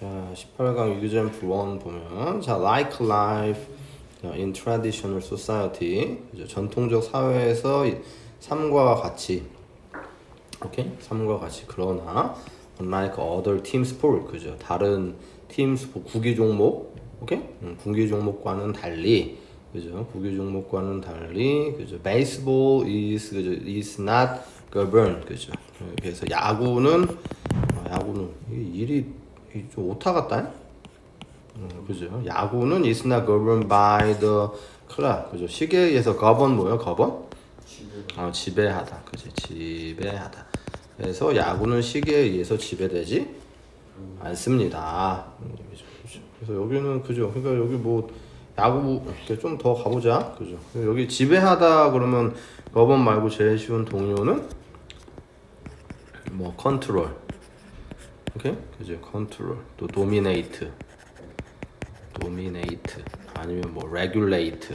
자, 18강 example 1 보면 자, like life in traditional society? 전통적 사회에서 이 삶과 같이 오케이? 삶과 같이 그러나 unlike other team sport 그죠? 다른 팀 스포 구기 종목 오케이? 음, 구기 종목과는 달리 그죠? 구기 종목과는 달리 그죠? baseball is 그죠? is not governed 그죠? 그래서 야구는 아, 야구는 이 일이 이 좀 오타 같다. 음, 그죠? 야구는 is not governed by the clock. 그죠? 시계에 의해서 govern 뭐예요? govern? 어, 지배하다. 그지? 지배하다. 그래서 야구는 시계에 의해서 지배되지 않습니다. 음, 그죠? 그죠? 그래서 여기는 그죠? 그러니까 여기 뭐 야구 좀 더 가보자. 그죠? 여기 지배하다 그러면 govern 말고 제일 쉬운 동요는 뭐 컨트롤. 오케이? 그죠? 컨트롤. 또 도미네이트. 도미네이트. 아니면 뭐 레귤레이트.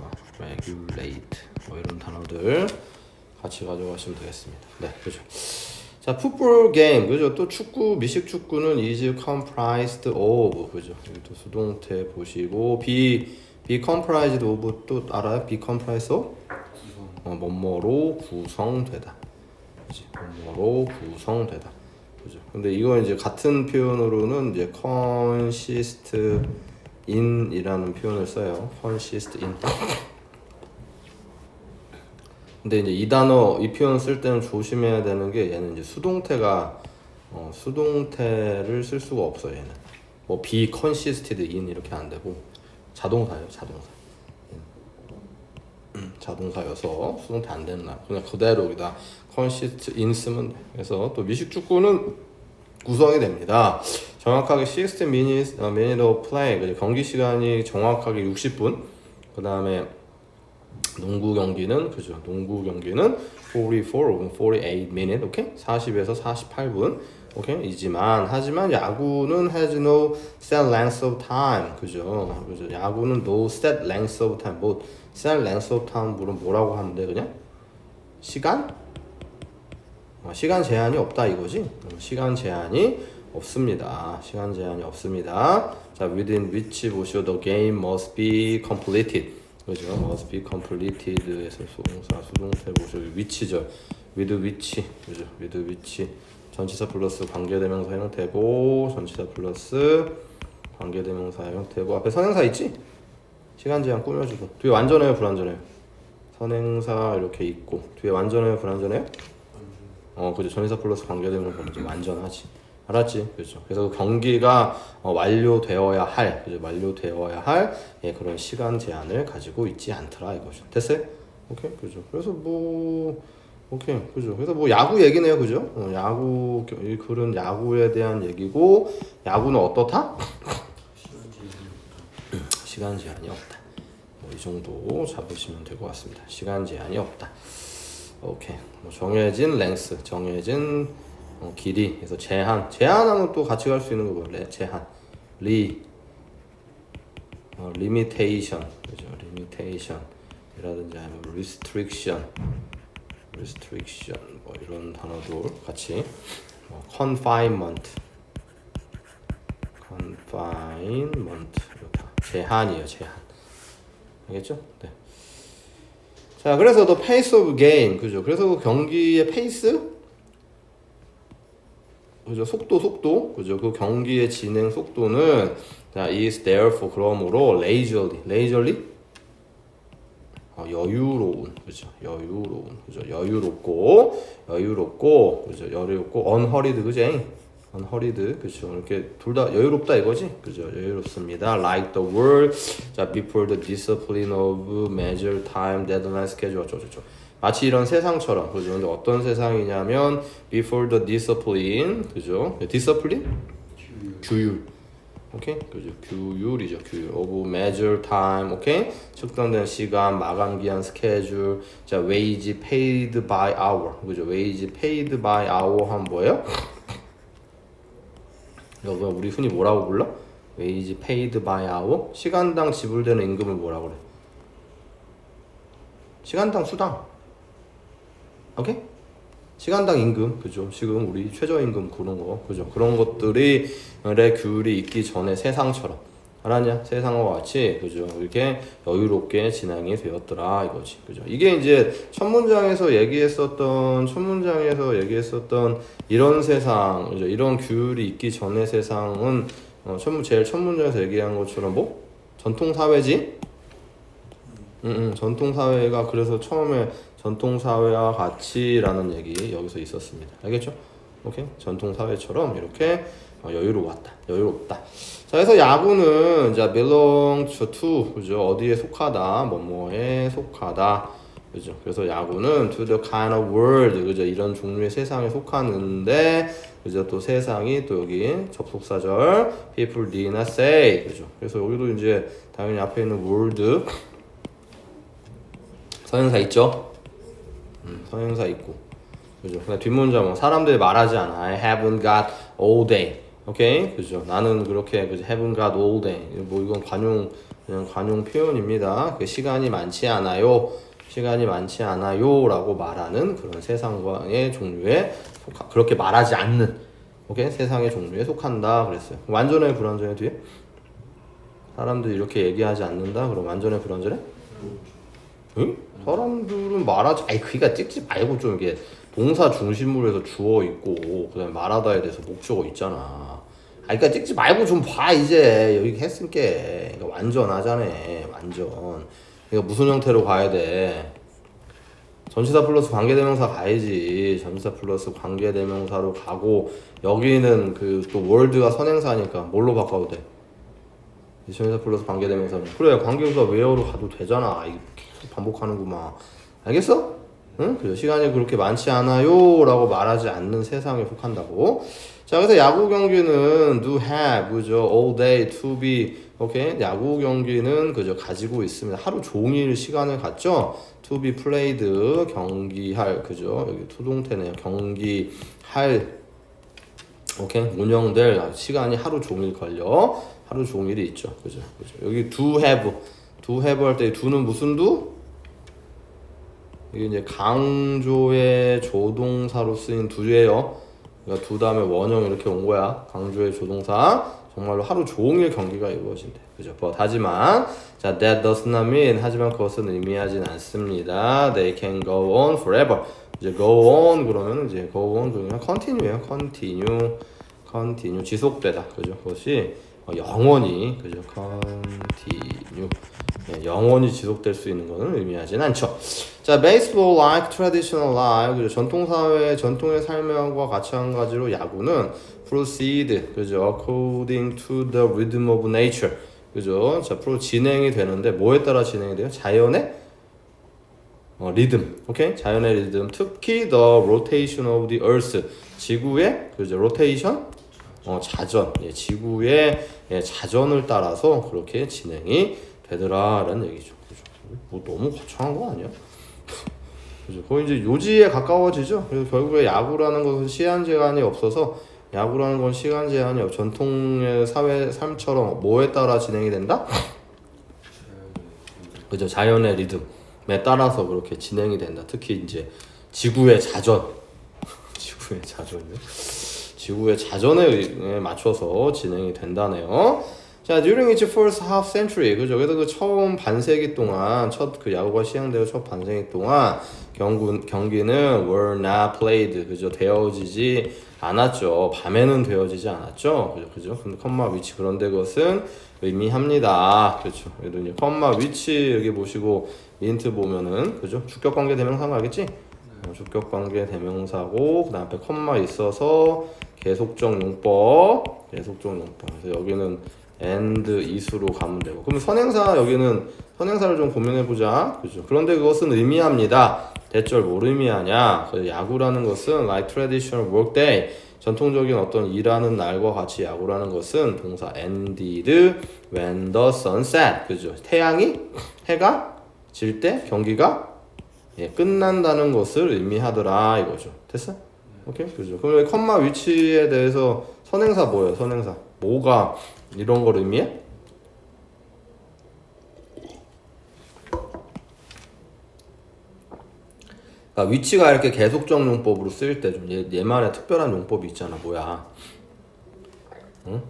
어, 레귤레이트. 뭐 이런 단어들 같이 가져가시면 되겠습니다. 네, 그죠? 자, 풋볼 게임. 그죠? 또 축구, 미식 축구는 is comprised of. 그죠? 여기 또 수동태 보시고 be be comprised of 또 알아요? be comprised of? 어, 뭐뭐로 구성되다. 그지? 뭐뭐로 구성되다. 그죠? 근데 이거 이제 같은 표현으로는 이제 consist in이라는 표현을 써요. consist in. 근데 이제 이 단어 이 표현 쓸 때는 조심해야 되는 게 얘는 이제 수동태가 어, 수동태를 쓸 수가 없어 얘는. 뭐 be consisted in 이렇게 안 되고 자동사예요, 자동사. 음, 자동사여서 수동태 안 되는 날 그냥 그대로 여기다 consist in 쓰면 돼. 그래서 또 미식 축구는 구성이 됩니다. 정확하게 60 minutes, 어, minute of play? 경기 시간이 정확하게 60분. 그 다음에 농구 경기는 그죠? 농구 경기는 44 혹은 48 minute, 오케이? 40에서 48분, 오케이? 이지만 하지만 야구는 has no set length of time, 그죠? 그죠? 야구는 no set length of time, 뭐 set length of time은 뭐라고 하는데 그냥 시간? 어, 시간 제한이 없다 이거지? 어, 시간 제한이 없습니다. 시간 제한이 없습니다. 자, within which 보시오 the game must be completed. 그죠? must be completed에서 수동사 수동태 보시오 which죠. with which 그죠? with which 전치사 플러스 관계대명사 형태고 전치사 플러스 관계대명사 형태고 앞에 선행사 있지? 시간 제한 꾸며주고 뒤에 완전해요 불완전해요? 선행사 이렇게 있고 뒤에 완전해요 불완전해요? 어, 그죠. 전의사 플러스 관계되면 먼저 완전하지. 알았지? 그죠. 그래서 그 경기가 어, 완료되어야 할, 그죠. 완료되어야 할 예, 그런 시간 제한을 가지고 있지 않더라 이거죠. 됐어요? 오케이, 그죠. 그래서 뭐 오케이, 그죠. 그래서 뭐 야구 얘기네요, 그죠. 어, 야구 겨- 이 글은 야구에 대한 얘기고 야구는 어떻다? 시간 제한이 없다. 뭐 이 정도 잡으시면 될 것 같습니다. 시간 제한이 없다. 오케이. 뭐 정해진 랭스, 정해진 어, 길이. 그래서 제한. 제한하면 또 같이 갈 수 있는 거고. 레, 제한. 리. 어, 리미테이션. 그죠? 리미테이션. 이라든지 아니면 restriction. Restriction. 뭐 이런 단어도 같이. 뭐 confinement. confinement. 다 제한이에요, 제한. 알겠죠? 네. 자, 그래서 the pace of game, 그죠? 그래서 그 경기의 페이스, 그죠? 속도, 속도, 그죠? 그 경기의 진행 속도는 자, is therefore 그러므로 leisurely, leisurely, 어, 여유로운, 그죠? 여유로운, 그죠? 여유롭고, 여유롭고, 그죠? 여유롭고, unhurried, 그죠? unhurried, 그죠? 이렇게 둘 다 여유롭다 이거지, 그죠? 여유롭습니다. Like the world, 자, before the discipline of measure time, deadline, schedule, 어쩌고저쩌고. 마치 이런 세상처럼, 그죠? 근데 어떤 세상이냐면 before the discipline, 그죠? discipline? 규율. 오케이? 그죠? 규율이죠. 규율. of measure time. 오케이? 측정된 시간, 마감 기한, 스케줄. 자, wage paid by hour. 그죠? wage paid by hour 하면 뭐예요? 이거 우리 흔히 뭐라고 불러? wage paid by hour? 시간당 지불되는 임금을 뭐라고 그래? 시간당 수당. 오케이? 시간당 임금, 그죠? 지금 우리 최저임금 그런 거, 그죠? 그런 것들이 의 규율이 있기 전에 세상처럼 알았냐? 세상과 같이 그죠? 이렇게 여유롭게 진행이 되었더라 이거지, 그죠? 이게 이제 첫 문장에서 얘기했었던 첫 문장에서 얘기했었던 이런 세상, 그죠? 이런 규율이 있기 전의 세상은 어, 첫, 문- 제일 첫 문장에서 얘기한 것처럼 뭐 전통 사회지? 응, 응, 전통 사회가 그래서 처음에 전통 사회와 같이라는 얘기 여기서 있었습니다. 알겠죠? 오케이 전통 사회처럼 이렇게 어, 여유로웠다, 여유롭다. 자, 그래서 야구는 이제 belong to 그죠? 어디에 속하다, 뭐뭐에 속하다. 그죠? 그래서 야구는 to the kind of world 그죠? 이런 종류의 세상에 속하는데 그죠? 또 세상이 또 여기 접속사절 people did not say 그죠? 그래서 여기도 이제 당연히 앞에 있는 world 선행사 있죠? 음, 선행사 있고. 그죠? 그다음 뒷문장 뭐 사람들이 말하지 않아. I haven't got all day. 오케이? 그죠? 나는 그렇게 그죠? haven't got all day. 뭐 이건 관용 그냥 관용 표현입니다. 그 시간이 많지 않아요. 시간이 많지 않아요라고 말하는 그런 세상과의 종류에 속하, 그렇게 말하지 않는. 오케이? 세상의 종류에 속한다 그랬어요. 완전해 불완전해 뒤에? 사람들이 이렇게 얘기하지 않는다? 그럼 완전해 불완전해? 응? 사람들은 말하지 아니 그니까 찍지 말고 좀 이게 동사 중심으로 해서 주어 있고 그다음에 말하다에 대해서 목적어 있잖아. 아니 그니까 찍지 말고 좀 봐 이제. 여기 했으니까. 그러니까 완전하잖아 완전. 그러니까 무슨 형태로 가야 돼? 전치사 플러스 관계대명사 가야지. 전치사 플러스 관계대명사로 가고 여기는 그 또 월드가 선행사니까 뭘로 바꿔도 돼 전치사 플러스 관계대명사는 그래 관계대명사 웨어로 가도 되잖아. 이거 계속 반복하는구만. 알겠어? 응? 그죠 시간이 그렇게 많지 않아요. 라고 말하지 않는 세상에 속한다고. 자 그래서 야구 경기는 do have 그죠? all day to be. 오케이? 야구 경기는 그죠 가지고 있습니다. 하루 종일 시간을 갖죠? to be played 경기할 그죠? 여기 투동태네요. 경기할. 오케이? 운영될 시간이 하루 종일 걸려 하루 종일이 있죠. 그죠? 그죠? 여기 do have 할 때 do는 무슨 do 이게 이제 강조의 조동사로 쓰인 do예요. 그러니까 두 다음에 원형 이렇게 온 거야. 강조의 조동사. 정말로 하루 종일 경기가 이루어진대. 그죠? but 하지만 자 that does not mean 하지만 그것은 의미하진 않습니다. They can go on forever. 이제 go on 그러면 이제 go on 그러면 continue예요. continue. continue. 지속되다. 그죠? 그것이 어, 영원히 그죠 continue 네, 영원히 지속될 수 있는 것은 의미하진 않죠. 자, baseball like traditional life 그죠 전통 사회 전통의 삶과 같이 한 가지로 야구는 proceed 그죠 according to the rhythm of nature 그죠 자, 프로 진행이 되는데 뭐에 따라 진행이 돼요? 자연의 어, 리듬, 오케이? 자연의 리듬, 특히 the rotation of the earth, 지구의 그죠? rotation, 어, 자전, 예, 지구의 예, 자전을 따라서 그렇게 진행이 되더라라는 얘기죠. 그죠? 뭐 너무 거창한 거 아니야? 그죠? 거의 이제 요지에 가까워지죠. 그래서 결국에 야구라는 것은 시간 제한이 없어서 야구라는 건 시간 제한이 없. 전통의 사회 삶처럼 뭐에 따라 진행이 된다? 그죠? 자연의 리듬에 따라서 그렇게 진행이 된다. 특히 이제 지구의 자전, 지구의 자전요. 지구의 자전에 의- 맞춰서 진행이 된다네요. 자, during its first half century, 그죠? 그래서 그 처음 반세기 동안, 첫 그 야구가 시행되고 첫 반세기 동안 경구, 경기는 were not played, 그죠? 되어지지 않았죠. 밤에는 되어지지 않았죠. 그죠? 그죠? 근데 컴마 위치 그런데 그것은 의미합니다. 그렇죠. 그래도 이제 컴마 위치 여기 보시고 민트 보면은 그죠? 주격 관계 대명사인 거 알겠지? 어, 주격 관계 대명사고 그다음 앞에 컴마 있어서 계속적 용법, 계속적 용법. 그래서 여기는 and is로 가면 되고. 그럼 선행사 여기는 선행사를 좀 고민해 보자. 그죠? 그런데 그것은 의미합니다. 대절 뭘 의미하냐? 야구라는 것은 like traditional workday 전통적인 어떤 일하는 날과 같이 야구라는 것은 동사 ended when the sun set. 그죠? 태양이 해가 질 때 경기가 예, 끝난다는 것을 의미하더라 이거죠. 됐어? 오케이 그죠. 그럼 여기 컴마 위치에 대해서 선행사 뭐예요? 선행사 뭐가 이런 걸 의미해? 그러니까 위치가 이렇게 계속적 용법으로 쓰일 때 좀 얘만의 특별한 용법이 있잖아. 뭐야? 응?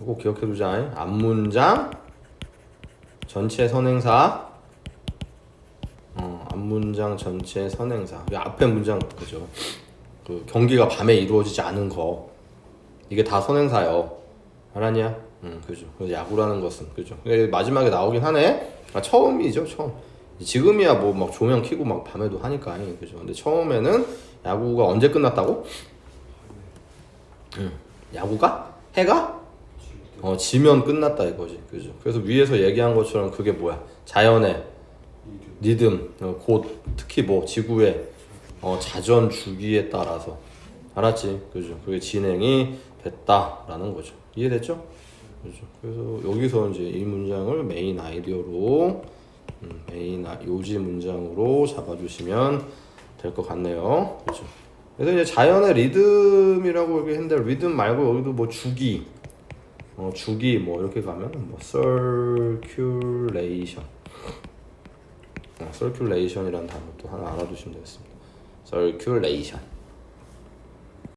이거 기억해두자. 앞문장 전체 선행사. 어, 앞문장 전체 선행사. 이 앞에 문장 그죠? 그 경기가 밤에 이루어지지 않은 거 이게 다 선행사요. 알았냐? 응, 그죠. 야구라는 것은 그죠. 마지막에 나오긴 하네. 아, 처음이죠, 처음. 지금이야 뭐 막 조명 켜고 막 밤에도 하니까 그죠. 근데 처음에는 야구가 언제 끝났다고? 응. 야구가 해가 어 지면 끝났다 이거지, 그죠. 그래서 위에서 얘기한 것처럼 그게 뭐야? 자연의 리듬, 어, 곧 특히 뭐 지구의 어, 자전 주기에 따라서 알았지, 그죠? 그게 진행이 됐다라는 거죠. 이해됐죠? 그죠? 그래서 여기서 이제 이 문장을 메인 아이디어로 음, 메인 아, 요지 문장으로 잡아주시면 될 것 같네요. 그죠? 그래서 이제 자연의 리듬이라고 여기 했는데 리듬 말고 여기도 뭐 주기, 어, 주기 뭐 이렇게 가면 뭐 circulation, 어, circulation이라는 단어 또 하나 알아두시면 되겠습니다. circulation.